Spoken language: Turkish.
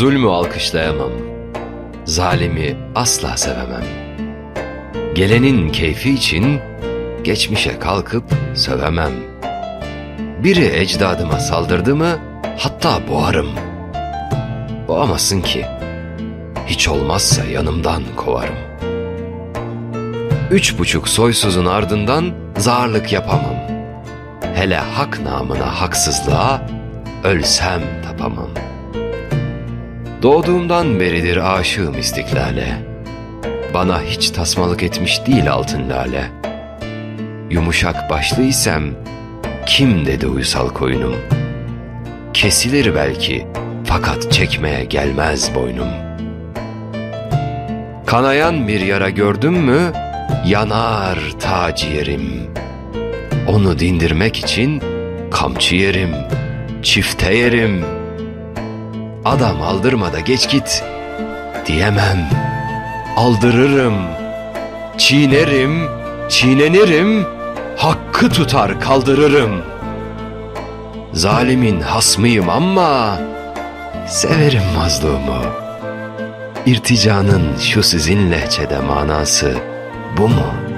Zulmü alkışlayamam. Zalimi asla sevemem. Gelenin keyfi için geçmişe kalkıp sövemem. Biri ecdadıma saldırdı mı hatta boğarım. Boğamazsın ki. Hiç olmazsa yanımdan kovarım. Üç buçuk soysuzun ardından zarlık yapamam. Hele hak namına haksızlığa ölsem tapamam. Doğduğumdan beridir aşığım istiklale. Bana hiç tasmalık etmiş değil altın lale. Yumuşak başlıysam kim dedi uysal koyunum? Kesilir belki fakat çekmeye gelmez boynum. Kanayan bir yara gördüm mü yanar ta ciğerim. Onu dindirmek için kamçı yerim, çifte yerim. Adam aldırma da geç git diyemem. Aldırırım, çiğnerim, çiğnenirim, hakkı tutar kaldırırım. Zalimin hasmıyım ama severim mazlumu. İrticanın şu sizin lehçede manası bu mu?''